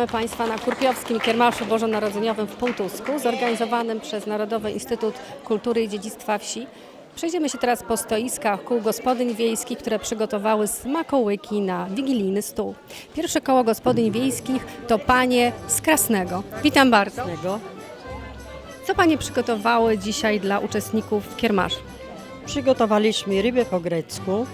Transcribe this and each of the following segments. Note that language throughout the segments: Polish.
Witamy Państwa na Kurpiowskim Kiermaszu Bożonarodzeniowym w Półtusku, zorganizowanym przez Narodowy Instytut Kultury i Dziedzictwa Wsi. Przejdziemy się teraz po stoiskach kół gospodyń wiejskich, które przygotowały smakołyki na wigilijny stół. Pierwsze koło gospodyń wiejskich to panie z Krasnego. Witam bardzo. Co panie przygotowały dzisiaj dla uczestników Kiermaszu? Przygotowaliśmy rybę po grecku,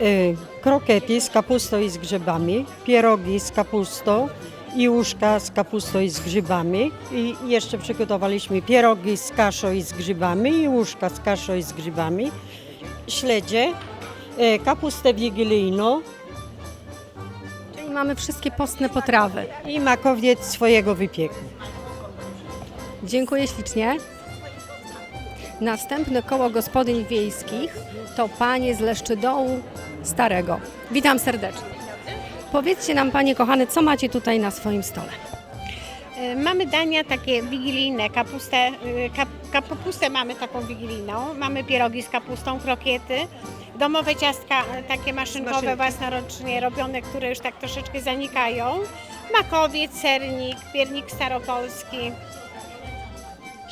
y, krokiety z kapustą i z grzybami, pierogi z kapustą i łóżka z kapustą i z grzybami. I jeszcze przygotowaliśmy pierogi z kaszą i z grzybami i łóżka z kaszą i z grzybami. Śledzie, y, kapustę wigilijną Czyli mamy wszystkie postne potrawy. i makowiec swojego wypieku. Dziękuję ślicznie. Następne koło gospodyń wiejskich to panie z Leszczydołu Starego. Witam serdecznie. Powiedzcie nam, panie kochane, co macie tutaj na swoim stole? E, Mamy dania takie wigilijne, kapustę, e, kap, kapustę mamy taką wigilijną, mamy pierogi z kapustą, krokiety, domowe ciastka e, takie maszynkowe, Maszynki. własnoręcznie robione, które już tak troszeczkę zanikają, makowiec, sernik, piernik staropolski.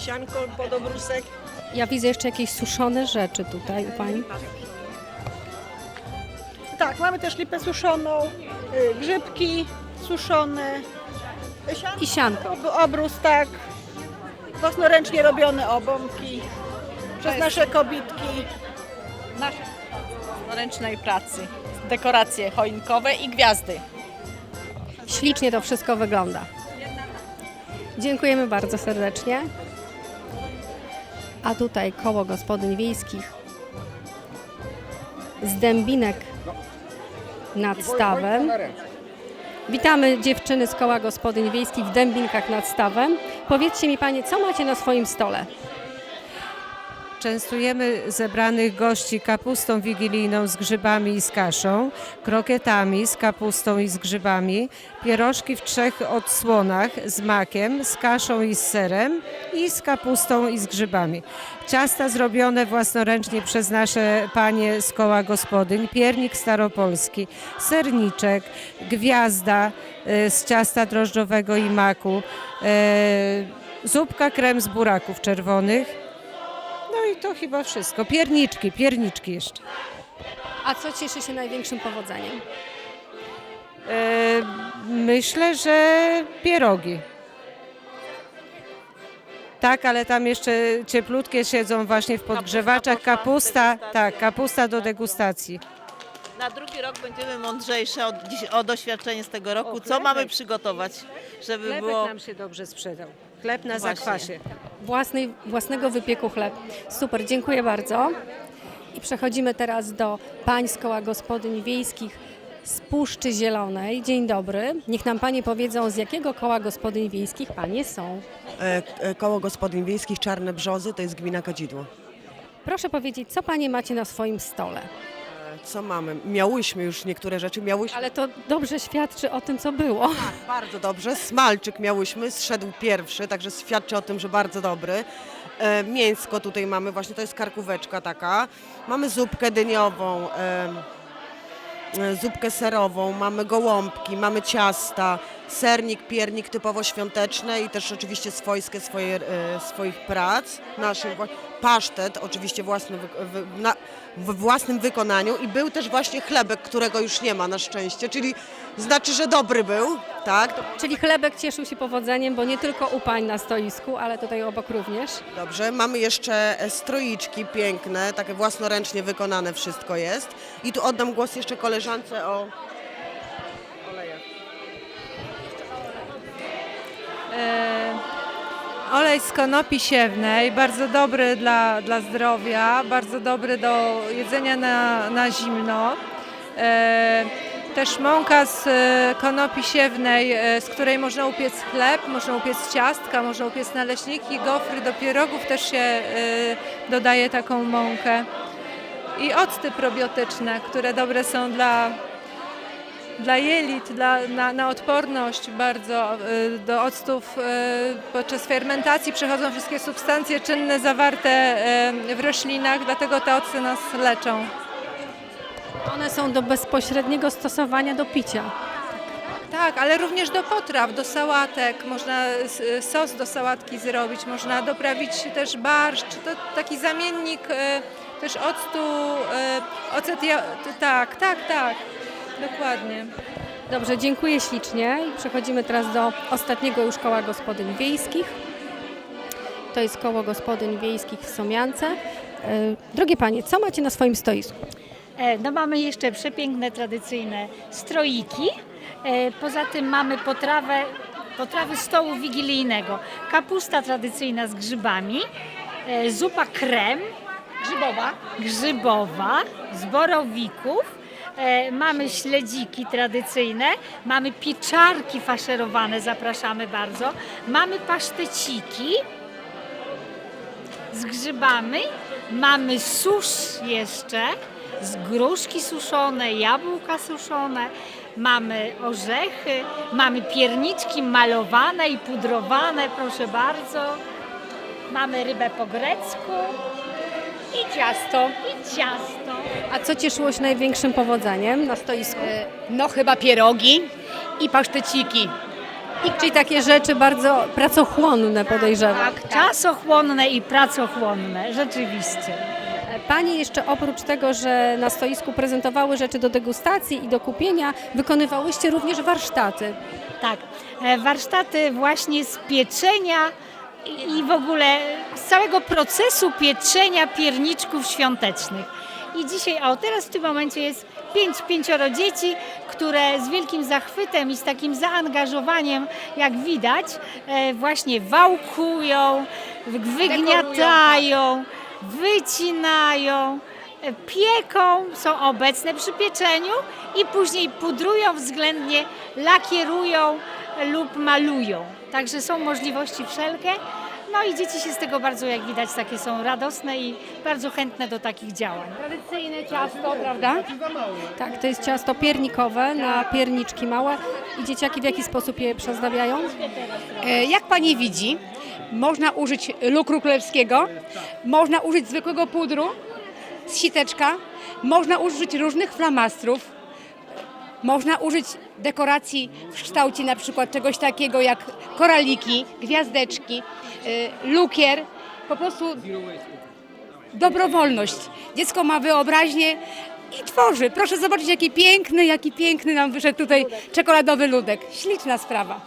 Sianko podobrusek. Ja widzę jeszcze jakieś suszone rzeczy tutaj u pani. Tak, mamy też lipę suszoną, grzybki suszone, I sianko. ob- obrus, tak, własnoręcznie robione obąbki przez nasze kobitki. naszej ręcznej pracy. Dekoracje choinkowe i gwiazdy. Ślicznie to wszystko wygląda. Dziękujemy bardzo serdecznie. A tutaj koło gospodyń wiejskich z Dębinek nad Stawem. Witamy dziewczyny z koła gospodyń wiejskich w Dębinkach nad Stawem. Powiedzcie mi panie, co macie na swoim stole? Częstujemy zebranych gości kapustą wigilijną z grzybami i z kaszą, krokietami z kapustą i z grzybami, pierożki w trzech odsłonach z makiem, z kaszą i z serem i z kapustą i z grzybami. Ciasta zrobione własnoręcznie przez nasze panie z koła gospodyń, piernik staropolski, serniczek, gwiazda e, z ciasta drożdżowego i maku, e, zupka krem z buraków czerwonych, no i to chyba wszystko. Pierniczki, pierniczki jeszcze. A co cieszy się największym powodzeniem? E, myślę, że pierogi. Tak, ale tam jeszcze cieplutkie siedzą właśnie w podgrzewaczach. poszła, Kapusta, tak, kapusta do degustacji. Na drugi rok będziemy mądrzejsze o, dziś- o doświadczenie z tego roku. O, Co chlebek. mamy przygotować, żeby Chlebek było... nam się dobrze sprzedał. Chleb na Właśnie. zakwasie. Własnej, własnego wypieku chleb. Super, dziękuję bardzo. I przechodzimy teraz do pań z koła gospodyń wiejskich z Puszczy Zielonej. Dzień dobry. Niech nam panie powiedzą, z jakiego koła gospodyń wiejskich panie są. E, e, Koło Gospodyń Wiejskich Czarne Brzozy to jest gmina Kadzidło. Proszę powiedzieć, co panie macie na swoim stole? Co mamy? Miałyśmy już niektóre rzeczy, miałyśmy Ale to dobrze świadczy o tym, co było. bardzo dobrze. Smalczyk miałyśmy, zszedł pierwszy, także świadczy o tym, że bardzo dobry. E, Mięsko tutaj mamy, właśnie to jest karkóweczka taka. Mamy zupkę dyniową, e, e, zupkę serową, mamy gołąbki, mamy ciasta, sernik, piernik typowo świąteczne i też oczywiście swojskie swoje, e, swoich prac, naszych pasztet, oczywiście własny, na, w własnym wykonaniu i był też właśnie chlebek, którego już nie ma na szczęście, czyli znaczy, że dobry był, tak? Czyli chlebek cieszył się powodzeniem, bo nie tylko u pań na stoisku, ale tutaj obok również. Dobrze, mamy jeszcze stroiczki piękne, takie własnoręcznie wykonane wszystko jest. I tu oddam głos jeszcze koleżance o Olej z konopi siewnej, bardzo dobry dla, dla zdrowia, bardzo dobry do jedzenia na, na zimno. E, też mąka z e, konopi siewnej, e, z której można upiec chleb, można upiec ciastka, można upiec naleśniki, gofry, do pierogów też się e, dodaje taką mąkę. I octy probiotyczne, które dobre są dla, dla jelit, dla, na, na odporność bardzo. y, Do octów y, podczas fermentacji przechodzą wszystkie substancje czynne zawarte y, w roślinach, dlatego te octy nas leczą. One są do bezpośredniego stosowania do picia. Tak, ale również do potraw, do sałatek. Można sos do sałatki zrobić, można doprawić też barszcz. To taki zamiennik e, też octu, e, ocet, tak, tak, tak, dokładnie. Dobrze, dziękuję ślicznie i przechodzimy teraz do ostatniego już koła gospodyń wiejskich. To jest koło gospodyń wiejskich w Somiance. E, Drogie Panie, co macie na swoim stoisku? E, No mamy jeszcze przepiękne, tradycyjne stroiki. E, Poza tym mamy potrawę, potrawy stołu wigilijnego. Kapusta tradycyjna z grzybami, zupa krem, grzybowa, grzybowa z borowików. E, Mamy śledziki tradycyjne, mamy pieczarki faszerowane, zapraszamy bardzo. Mamy paszteciki, z grzybami. Mamy susz jeszcze, z gruszki suszone, jabłka suszone. Mamy orzechy, mamy pierniczki malowane i pudrowane, proszę bardzo. Mamy rybę po grecku i ciasto, i ciasto. A co cieszyło się największym powodzeniem na stoisku? No chyba pierogi i paszteciki. Czyli takie rzeczy bardzo pracochłonne podejrzewam. Tak, czasochłonne i pracochłonne, rzeczywiście. Panie jeszcze oprócz tego, że na stoisku prezentowały rzeczy do degustacji i do kupienia, wykonywałyście również warsztaty. Tak, e, warsztaty właśnie z pieczenia i w ogóle z całego procesu pieczenia pierniczków świątecznych. I dzisiaj, o teraz w tym momencie jest pięć, pięcioro dzieci, które z wielkim zachwytem i z takim zaangażowaniem, jak widać, e, właśnie wałkują, wygniatają, wycinają, e, pieką, są obecne przy pieczeniu i później pudrują względnie, lakierują lub malują. Także są możliwości wszelkie. No i dzieci się z tego bardzo, jak widać, takie są radosne i bardzo chętne do takich działań. Tradycyjne ciasto, prawda? Tak, to jest ciasto piernikowe na pierniczki małe. I dzieciaki w jaki sposób je przezdabiają? E, Jak pani widzi, można użyć lukru królewskiego, można użyć zwykłego pudru z siteczka, można użyć różnych flamastrów, można użyć dekoracji w kształcie na przykład czegoś takiego jak koraliki, gwiazdeczki, e, lukier, po prostu dobrowolność. Dziecko ma wyobraźnię i tworzy. Proszę zobaczyć, jaki piękny, jaki piękny nam wyszedł tutaj czekoladowy ludek. Śliczna sprawa.